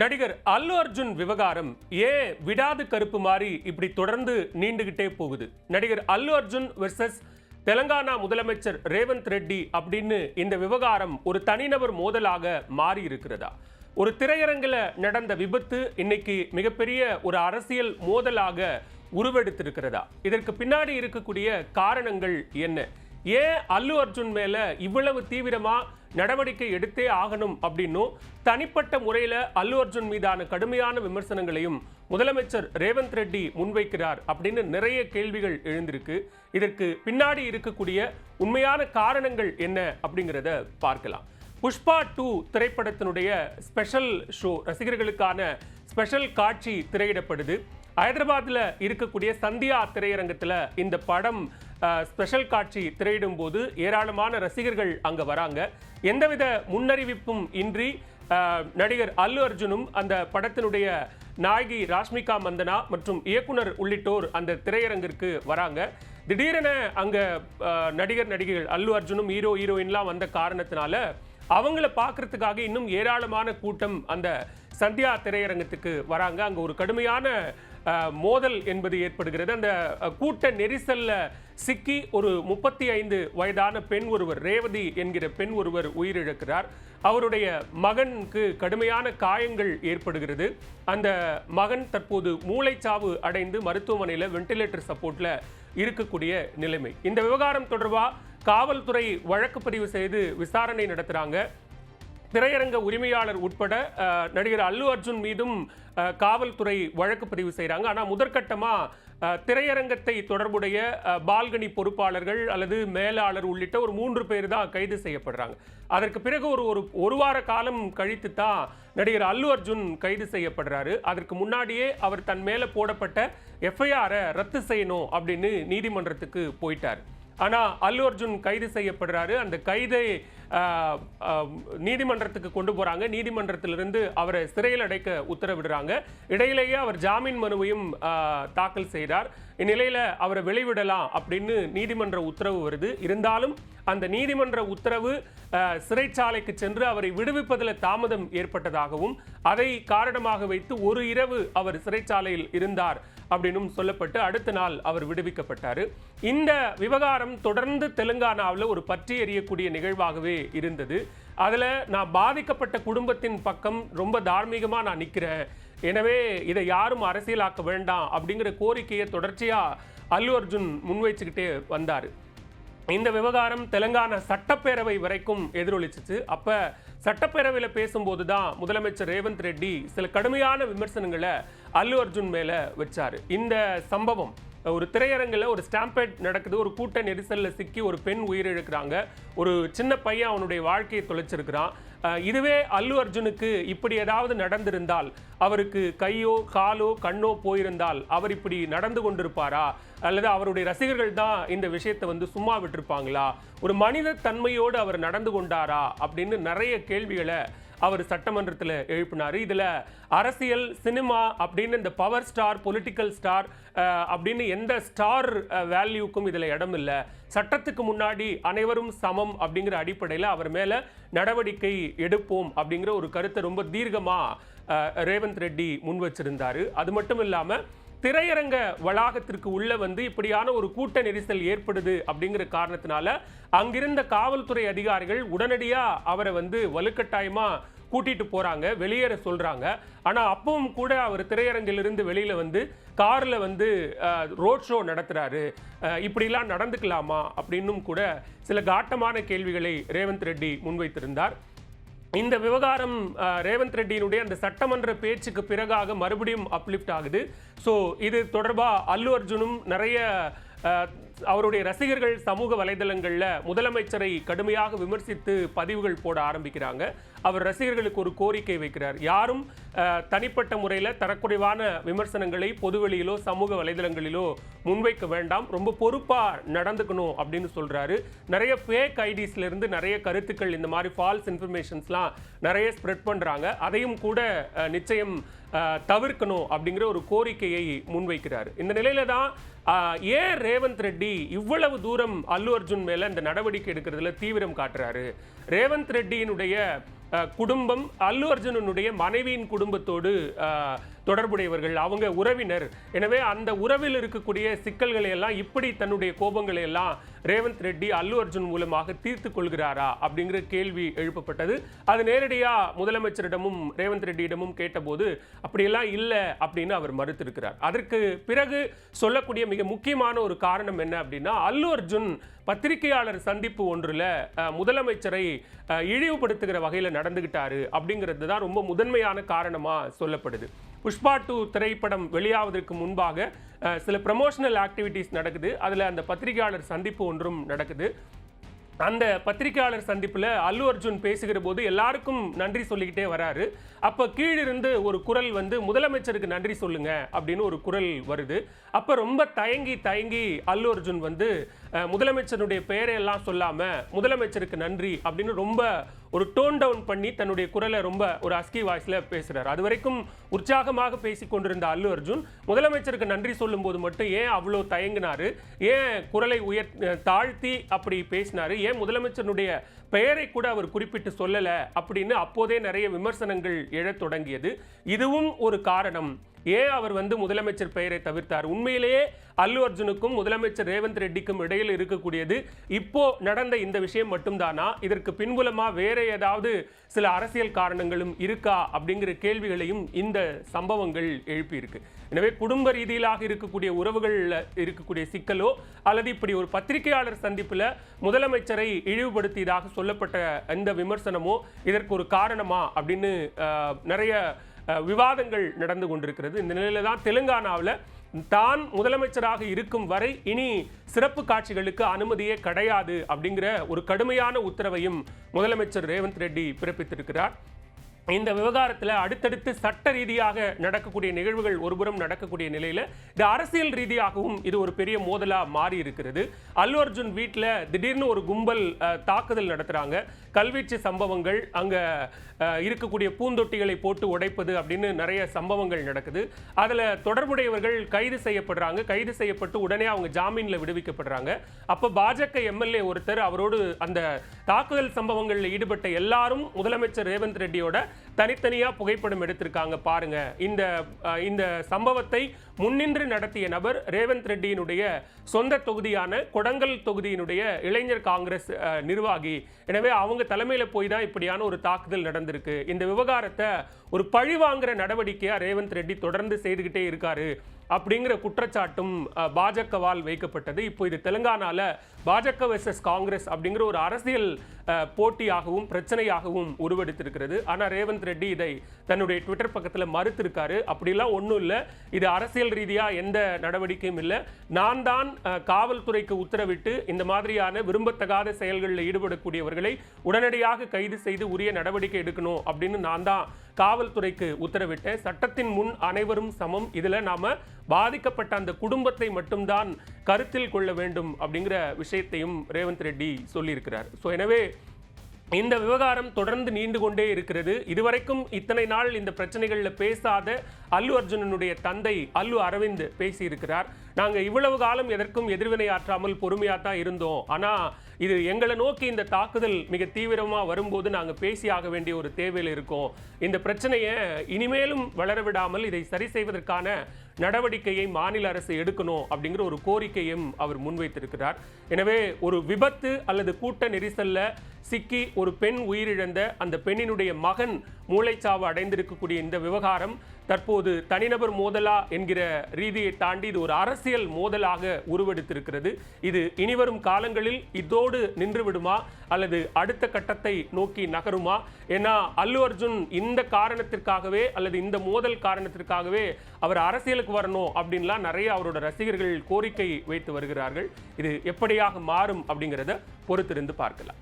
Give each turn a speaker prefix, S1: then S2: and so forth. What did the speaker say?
S1: நடிகர் அல்லு அர்ஜுன் விவகாரம் ஏன் விடாது கருப்பு மாறி இப்படி தொடர்ந்து நீண்டுகிட்டே போகுது. நடிகர் அல்லு அர்ஜுன் வெர்சஸ் தெலங்கானா முதலமைச்சர் ரேவந்த் ரெட்டி அப்படின்னு இந்த விவகாரம் ஒரு தனிநபர் மோதலாக மாறி இருக்கிறதா ஒரு திரையரங்கில் நடந்த விபத்து இன்னைக்கு மிகப்பெரிய ஒரு அரசியல் மோதலாக உருவெடுத்திருக்கிறதா? இதற்கு பின்னாடி இருக்கக்கூடிய காரணங்கள் என்ன? ஏன் அல்லு அர்ஜுன் மேல இவ்வளவு தீவிரமா நடவடிக்கை எடுத்தே ஆகணும் அப்படின்னும் தனிப்பட்ட முறையில் அல்லு அர்ஜுன் மீதான கடுமையான விமர்சனங்களையும் முதலமைச்சர் ரேவந்த் ரெட்டி முன்வைக்கிறார் அப்படின்னு நிறைய கேள்விகள் எழுந்திருக்கு. இதற்கு பின்னாடி இருக்கக்கூடிய உண்மையான காரணங்கள் என்ன அப்படிங்கிறத பார்க்கலாம். புஷ்பா டூ திரைப்படத்தினுடைய ஸ்பெஷல் ஷோ ரசிகர்களுக்கான ஸ்பெஷல் காட்சி திரையிடப்படுது. ஹைதராபாத்தில் இருக்கக்கூடிய சந்தியா திரையரங்கத்தில் இந்த படம் ஸ்பெஷல் காட்சி திரையிடும் போது ஏராளமான ரசிகர்கள் அங்கே வராங்க. எந்தவித முன்னறிவிப்பும் இன்றி நடிகர் அல்லு அர்ஜுனும் அந்த படத்தினுடைய நாயகி ராஷ்மிகா மந்தனா மற்றும் இயக்குனர் உள்ளிட்டோர் அந்த திரையரங்கிற்கு வராங்க. திடீரென அங்கே நடிகர் நடிகைகள் அல்லு அர்ஜுனும் ஹீரோ ஹீரோயின்லாம் வந்த காரணத்தினால அவங்கள பார்க்கறதுக்காக இன்னும் ஏராளமான கூட்டம் அந்த சந்தியா திரையரங்கத்துக்கு வராங்க. அங்கே ஒரு கடுமையான மோதல் என்பது ஏற்படுகிறது. அந்த கூட்ட நெரிசல்ல சிக்கி ஒரு முப்பத்தி ஐந்து வயதான பெண் ஒருவர் ரேவதி என்கிற பெண் ஒருவர் உயிரிழக்கிறார். அவருடைய மகனுக்கு கடுமையான காயங்கள் ஏற்படுகிறது. அந்த மகன் தற்போது மூளைச்சாவு அடைந்து மருத்துவமனையில் வென்டிலேட்டர் சப்போர்ட்ல இருக்கக்கூடிய நிலைமை. இந்த விவகாரம் தொடர்பாக காவல்துறை வழக்கு பதிவு செய்து விசாரணை நடத்துகிறாங்க திரையரங்க உரிமையாளர் உட்பட நடிகர் அல்லு அர்ஜுன் மீதும் காவல்துறை வழக்கு பதிவு செய்கிறாங்க ஆனால் முதற்கட்டமாக திரையரங்கத்தை தொடர்புடைய பால்கனி பொறுப்பாளர்கள் அல்லது மேலாளர் உள்ளிட்ட ஒரு மூன்று பேர் தான் கைது செய்யப்படுறாங்க. அதற்கு பிறகு ஒரு ஒரு ஒரு வார காலம் கழித்து தான் நடிகர் அல்லு அர்ஜுன் கைது செய்யப்படுறாரு. அதற்கு முன்னாடியே அவர் தன் மேலே போடப்பட்ட எஃப்ஐஆரை ரத்து செய்யணும் அப்படின்னு நீதிமன்றத்துக்கு போயிட்டார். ஆனால் அல்லு அர்ஜுன் கைது செய்யப்படுறாரு. அந்த கைதை நீதிமன்றத்துக்கு கொண்டு போகிறாங்க நீதிமன்றத்திலிருந்து அவரை சிறையில் அடைக்க உத்தரவிடுறாங்க. இடையிலேயே அவர் ஜாமீன் மனுவையும் தாக்கல் செய்தார். இந்நிலையில் அவரை வெளிவிடலாம் அப்படின்னு நீதிமன்ற உத்தரவு வருது. இருந்தாலும் அந்த நீதிமன்ற உத்தரவு சிறைச்சாலைக்கு சென்று அவரை விடுவிப்பதில் தாமதம் ஏற்பட்டதாகவும் அதை காரணமாக வைத்து ஒரு இரவு அவர் சிறைச்சாலையில் இருந்தார் அப்படின்னும் சொல்லப்பட்டு அடுத்த நாள் அவர் விடுவிக்கப்பட்டார். இந்த விவகாரம் தொடர்ந்து தெலுங்கானாவில் ஒரு பற்றி எறியக்கூடிய நிகழ்வாகவே இருந்தது. அதில் நான் பாதிக்கப்பட்ட குடும்பத்தின் பக்கம் ரொம்ப தார்மீகமாக நான் நிற்கிறேன் எனவே இதை யாரும் அரசியலாக்க வேண்டாம் அப்படிங்கிற கோரிக்கையை தொடர்ச்சியாக அல்லு அர்ஜுன் முன்வைச்சுக்கிட்டே வந்தார். இந்த விவகாரம் தெலுங்கானா சட்டப்பேரவை வரைக்கும் எதிரொலிச்சிச்சு. அப்ப சட்டப்பேரவையில் பேசும்போது தான் முதலமைச்சர் ரேவந்த் ரெட்டி சில கடுமையான விமர்சனங்களை அல்லு அர்ஜுன் மேல வச்சார். இந்த சம்பவம் ஒரு திரையரங்கில் ஒரு ஸ்டாம்பேட் நடக்குது. ஒரு கூட்ட நெரிசலில் சிக்கி ஒரு பெண் உயிரிழக்கிறாங்க. ஒரு சின்ன பையன் அவனுடைய வாழ்க்கையை தொலைச்சிருக்கிறான். இதுவே அல்லு அர்ஜுனுக்கு இப்படி ஏதாவது நடந்திருந்தால் அவருக்கு கையோ காலோ கண்ணோ போயிருந்தால் அவர் இப்படி நடந்து கொண்டிருப்பாரா? அல்லது அவருடைய ரசிகர்கள் தான் இந்த விஷயத்தை வந்து சும்மா விட்டிருப்பாங்களா? ஒரு மனித தன்மையோடு அவர் நடந்து கொண்டாரா? அப்படின்னு நிறைய கேள்விகளை அவர் சட்டமன்றத்தில் எழுப்பினார். இதில் அரசியல் சினிமா அப்படின்னு இந்த பவர் ஸ்டார் பொலிட்டிக்கல் ஸ்டார் அப்படின்னு எந்த ஸ்டார் வேல்யூக்கும் இதில் இடம் இல்லை. சட்டத்துக்கு முன்னாடி அனைவரும் சமம் அப்படிங்கிற அடிப்படையில் அவர் மேலே நடவடிக்கை எடுப்போம் அப்படிங்கிற ஒரு கருத்தை ரொம்ப தீர்க்கமாக ரேவந்த் ரெட்டி முன் வச்சிருந்தார் அது மட்டும் இல்லாமல் திரையரங்க வளாகத்திற்கு உள்ள வந்து இப்படியான ஒரு கூட்ட நெரிசல் ஏற்படுது அப்படிங்கிற காரணத்தினால அங்கிருந்த காவல்துறை அதிகாரிகள் உடனடியாக அவரை வந்து வலுக்கட்டாயமா கூட்டிட்டு போறாங்க வெளியேற சொல்றாங்க. ஆனா அப்பவும் கூட அவர் திரையரங்கிலிருந்து வெளியில வந்து கார்ல வந்து ரோட் ஷோ நடத்துறாரு. இப்படிலாம் நடந்துக்கலாமா? அப்படின்னும் கூட சில காட்டமான கேள்விகளை ரேவந்த் ரெட்டி முன்வைத்திருந்தார். இந்த விவகாரம் ரேவந்த் ரெட்டியினுடைய அந்த சட்டமன்ற பேச்சுக்கு பிறகாக மறுபடியும் அப்லிஃப்ட் ஆகுது. ஸோ இது தொடர்பாக அல்லு அர்ஜுனும் நிறைய அவருடைய ரசிகர்கள் சமூக வலைதளங்களில் முதலமைச்சரை கடுமையாக விமர்சித்து பதிவுகள் போட ஆரம்பிக்கிறாங்க. அவர் ரசிகர்களுக்கு ஒரு கோரிக்கை வைக்கிறார். யாரும் தனிப்பட்ட முறையில் தரக்குறைவான விமர்சனங்களை பொதுவெளியிலோ சமூக வலைதளங்களிலோ முன்வைக்க வேண்டாம். ரொம்ப பொறுப்பாக நடந்துக்கணும் அப்படின்னு சொல்கிறாரு நிறைய ஃபேக் ஐடிஸ்ல இருந்து நிறைய கருத்துக்கள் இந்த மாதிரி ஃபால்ஸ் இன்ஃபர்மேஷன்ஸ்லாம் நிறைய ஸ்ப்ரெட் பண்ணுறாங்க அதையும் கூட நிச்சயம் தவிர்க்கணும் அப்படிங்கிற ஒரு கோரிக்கையை முன்வைக்கிறார். இந்த நிலையில தான் அஹ், ஏன் ரேவந்த் ரெட்டி இவ்வளவு தூரம் அல்லு அர்ஜுன் மேல இந்த நடவடிக்கை எடுக்கிறதுல தீவிரம் காட்டுறாரு? ரேவந்த் ரெட்டியினுடைய குடும்பம் அல்லு அர்ஜுனனுடைய மனைவியின் குடும்பத்தோடு தொடர்புடையவர்கள் அவங்க உறவினர். எனவே அந்த உறவில் இருக்கக்கூடிய சிக்கல்களை எல்லாம் இப்படி தன்னுடைய கோபங்களை எல்லாம் ரேவந்த் ரெட்டி அல்லு அர்ஜுன் மூலமாக தீர்த்து கொள்கிறாரா அப்படிங்கிற கேள்வி எழுப்பப்பட்டது. அது நேரடியா முதலமைச்சரிடமும் ரேவந்த் ரெட்டியிடமும் கேட்டபோது அப்படியெல்லாம் இல்லை அப்படின்னு அவர் மறுத்திருக்கிறார். அதற்கு பிறகு சொல்லக்கூடிய மிக முக்கியமான ஒரு காரணம் என்ன அப்படின்னா அல்லு அர்ஜுன் பத்திரிகையாளர் சந்திப்பு ஒன்றில் முதலமைச்சரை இழிவுபடுத்துகிற வகையில் நடந்துகிட்டாரு அப்படிங்கிறது தான் ரொம்ப முதன்மையான காரணமா சொல்லப்படுது. புஷ்பா டூ திரைப்படம் வெளியாவதற்கு முன்பாக சில ப்ரமோஷனல் ஆக்டிவிட்டீஸ் நடக்குது. அதில் அந்த பத்திரிகையாளர் சந்திப்பு ஒன்றும் நடக்குது. அந்த பத்திரிகையாளர் சந்திப்பில் அல்லு அர்ஜுன் பேசுகிற போது எல்லாருக்கும் நன்றி சொல்லிக்கிட்டே வராரு. அப்போ கீழிருந்து ஒரு குரல் வந்து முதலமைச்சருக்கு நன்றி சொல்லுங்க அப்படின்னு ஒரு குரல் வருது. அப்போ ரொம்ப தயங்கி தயங்கி அல்லு அர்ஜுன் வந்து முதலமைச்சருடைய பெயரை எல்லாம் முதலமைச்சருக்கு நன்றி அப்படின்னு ரொம்ப ஒரு டோன் டவுன் பண்ணி தன்னுடைய குரலை ரொம்ப ஒரு அஸ்கி வாய்ஸ்ல பேசுகிறார் அது வரைக்கும் உற்சாகமாக பேசி கொண்டிருந்த அல்லு அர்ஜுன் முதலமைச்சருக்கு நன்றி சொல்லும்போது மட்டும் ஏன் அவ்வளோ தயங்கினார்? ஏன் குரலை உயர் தாழ்த்தி அப்படி பேசினார்? ஏன் முதலமைச்சருடைய பெயரை கூட அவர் குறிப்பிட்டு சொல்லல அப்படின்னு அப்போதே நிறைய விமர்சனங்கள் எழத் தொடங்கியது. இதுவும் ஒரு காரணம். ஏன் அவர் வந்து முதலமைச்சர் பெயரை தவிர்த்தார்? உண்மையிலேயே அல்லு அர்ஜுனுக்கும் முதலமைச்சர் ரேவந்த் ரெட்டிக்கும் இடையில் இருக்கக்கூடியது. இப்போ நடந்த இந்த விஷயம் மட்டும்தானா? இதற்கு பின்புலமா வேற ஏதாவது சில அரசியல் காரணங்களும் இருக்கா? அப்படிங்கிற கேள்விகளையும் இந்த சம்பவங்கள் எழுப்பியிருக்கு. எனவே குடும்ப ரீதியிலாக இருக்கக்கூடிய உறவுகளில் இருக்கக்கூடிய சிக்கலோ அல்லது இப்படி ஒரு பத்திரிகையாளர் சந்திப்பில் முதலமைச்சரை இழிவுபடுத்தியதாக சொல்லப்பட்ட இந்த விமர்சனமோ இதற்கு ஒரு காரணமா அப்படின்னு நிறைய விவாதங்கள் நடந்து கொண்டிருக்கிறது. இந்த நிலையில தான் தெலுங்கானாவில் தான் முதலமைச்சராக இருக்கும் வரை இனி சிறப்பு காட்சிகளுக்கு அனுமதியே கிடையாது அப்படிங்கிற ஒரு கடுமையான உத்தரவையும் முதலமைச்சர் ரேவந்த் ரெட்டி பிறப்பித்திருக்கிறார். இந்த விவகாரத்தில் அடுத்தடுத்து சட்ட ரீதியாக நடக்கக்கூடிய நிகழ்வுகள் ஒருபுறம் நடக்கக்கூடிய நிலையில் இது அரசியல் ரீதியாகவும் இது ஒரு பெரிய மோதலாக மாறி இருக்கிறது. அல்லு அர்ஜுன் வீட்டில் திடீர்னு ஒரு கும்பல் தாக்குதல் நடத்துகிறாங்க கல்வீச்சு சம்பவங்கள் அங்கே இருக்கக்கூடிய பூந்தொட்டிகளை போட்டு உடைப்பது அப்படின்னு நிறைய சம்பவங்கள் நடக்குது. அதில் தொடர்புடையவர்கள் கைது செய்யப்படுறாங்க. கைது செய்யப்பட்டு உடனே அவங்க ஜாமீனில் விடுவிக்கப்படுறாங்க. அப்போ பாஜக எம்எல்ஏ ஒருத்தர் அவரோடு அந்த தாக்குதல் சம்பவங்களில் ஈடுபட்ட எல்லாரும் முதலமைச்சர் ரேவந்த் ரெட்டியோட தனித்தனியா புகைப்படம் எடுத்திருக்காங்க பாருங்க. இந்த இந்த சம்பவத்தை முன்னின்று நடத்திய நபர் ரேவந்த் ரெட்டியினுடைய சொந்த தொகுதியான கொடங்கல் தொகுதியினுடைய இளைஞர் காங்கிரஸ் நிர்வாகி. எனவே அவங்க தலைமையில போய் தான் இப்படியான ஒரு தாக்குதல் நடந்திருக்கு. இந்த விவகாரத்தை ஒரு பழி வாங்குற நடவடிக்கையா ரேவந்த் ரெட்டி தொடர்ந்து செய்துகிட்டே இருக்காரு அப்படிங்கிற குற்றச்சாட்டும் பாஜகவால் வைக்கப்பட்டது. இப்போ இது தெலுங்கானால பாஜக வெர்சஸ் காங்கிரஸ் அப்படிங்கிற ஒரு அரசியல் போட்டியாகவும் பிரச்சனையாகவும் உருவெடுத்திருக்கிறது. ஆனால் ரேவந்த் ரெட்டி இதை தன்னுடைய ட்விட்டர் பக்கத்தில் மறுத்திருக்காரு. அப்படிலாம் ஒன்றும் இல்லை. இது அரசியல் ரீதியாக எந்த நடவடிக்கையும் இல்லை. நான் தான் காவல்துறைக்கு உத்தரவிட்டு இந்த மாதிரியான விரும்பத்தகாத செயல்களில் ஈடுபடக்கூடியவர்களை உடனடியாக கைது செய்து உரிய நடவடிக்கை எடுக்கணும் அப்படின்னு நான் தான் காவல்துறைக்கு உத்தரவிட்டேன். சட்டத்தின் முன் அனைவரும் சமம். இதில் நாம் பாதிக்கப்பட்ட அந்த குடும்பத்தை மட்டும்தான் கருத்தில் கொள்ள வேண்டும் அப்படிங்கிற விஷயத்தையும் ரேவந்த் ரெட்டி சொல்லியிருக்கிறார். ஸோ எனவே இந்த விவகாரம் தொடர்ந்து நீண்டு கொண்டே இருக்கிறது. இதுவரைக்கும் இத்தனை நாள் இந்த பிரச்சனைகளில் பேசாத அல்லு அர்ஜுனனுடைய தந்தை அல்லு அரவிந்த் பேசியிருக்கிறார். நாங்கள் இவ்வளவு காலம் எதற்கும் எதிர்வினை ஆற்றாமல் பொறுமையாக தான் இருந்தோம். ஆனால் இது எங்களை நோக்கி இந்த தாக்குதல் மிக தீவிரமாக வரும்போது நாங்கள் பேசி ஆக வேண்டிய ஒரு தேவையில் இருக்கோம். இந்த பிரச்சனையை இனிமேலும் வளர விடாமல் இதை சரி செய்வதற்கான நடவடிக்கையை மாநில அரசு எடுக்கணும் அப்படிங்கிற ஒரு கோரிக்கையும் அவர் முன்வைத்திருக்கிறார். எனவே ஒரு விபத்து அல்லது கூட்ட நெரிசலில் சிக்கி ஒரு பெண் உயிரிழந்த அந்த பெண்ணினுடைய மகன் மூளைச்சாவு அடைந்திருக்கக்கூடிய இந்த விவகாரம் தற்போது தனிநபர் மோதலா என்கிற ரீதியை தாண்டி இது ஒரு அரசியல் மோதலாக உருவெடுத்திருக்கிறது. இது இனிவரும் காலங்களில் இதோடு நின்று விடுமா அல்லது அடுத்த கட்டத்தை நோக்கி நகருமா? ஏன்னா அல்லு அர்ஜுன் இந்த காரணத்திற்காகவே அல்லது இந்த மோதல் காரணத்திற்காகவே அவர் அரசியலுக்கு வரணும் அப்படின்லாம் நிறைய அவரோட ரசிகர்கள் கோரிக்கை வைத்து வருகிறார்கள். இது எப்படியாக மாறும் அப்படிங்கிறத பொறுத்திருந்து பார்க்கலாம்.